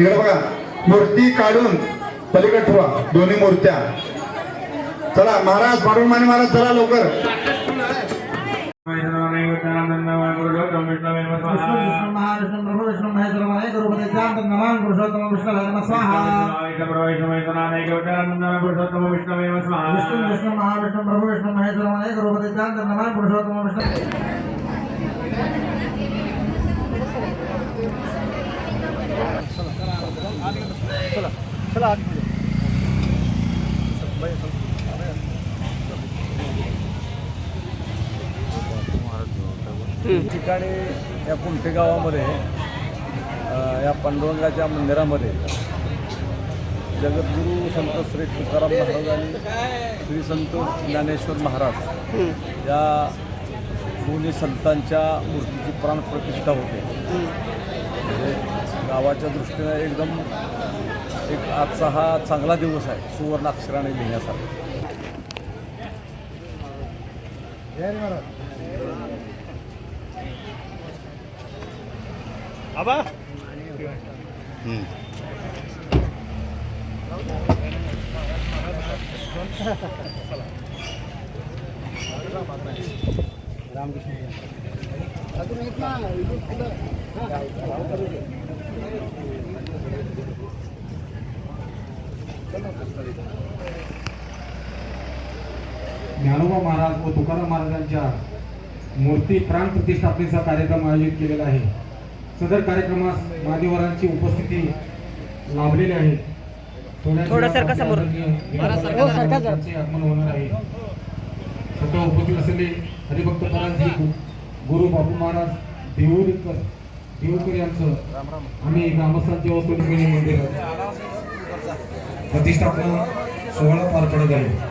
इकडे बघा. मूर्ती काढून पलीकडे ठेवा. दोन्ही मूर्त्या. चला महाराज पाडून माने महाराज चला लवकर. विष्णु विष्णु महाविष्णु प्रभु विष्णु पुरुषोत्तम पुरुषोत्तम विष्णु ठिकाणी या कुंठे गावामध्ये या पांडुरंगाच्या मंदिरामध्ये जगद्गुरू संत श्री तुकाराम महाराज आणि श्री संत ज्ञानेश्वर महाराज या दोन्ही संतांच्या मूर्तीची प्राणप्रतिष्ठा होते. गावाच्या दृष्टीनं एकदम एक आजचा हा चांगला दिवस आहे सुवर्ण अक्षराने लिहिण्यासारखा. ज्ञानोबा महाराज व तुकाराम महाराजांच्या मूर्ती प्राण प्रतिष्ठापनेचा कार्यक्रम आयोजित केलेला आहे. सदर कार्यक्रमास मान्यवरांची उपस्थिती लाभलेली आहे. आगमन होणार आहे. स्वतः उपस्थित असलेले हरिभक्त महाराज गुरु बापू महाराज देऊरकर देऊरकर यांचं आम्ही ग्रामस्थांच्या वतीने मंदिर प्रतिष्ठापना सोहळा पार पडत आहे.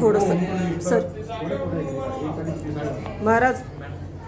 थोडंसं. सर. महाराज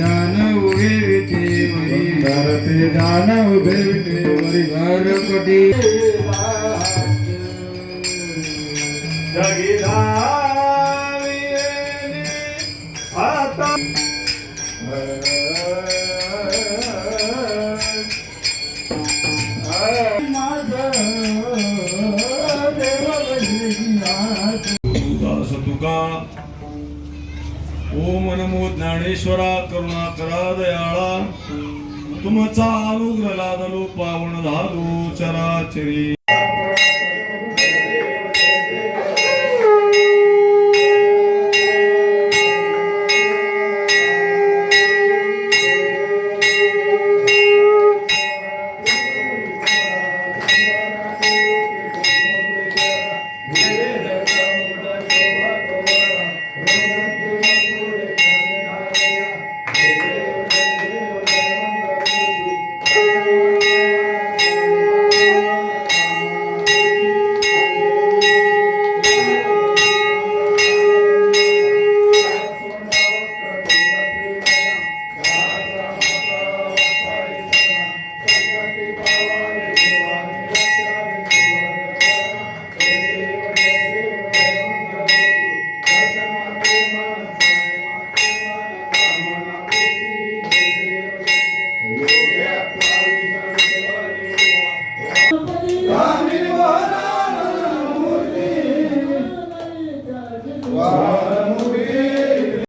दान उभे विटे वरी भारते दान ओम नमो ज्ञानेश्वरा करुणा करा दयाळा. तुमचा अनुग्रह लादलो पावन चरा चराचरी.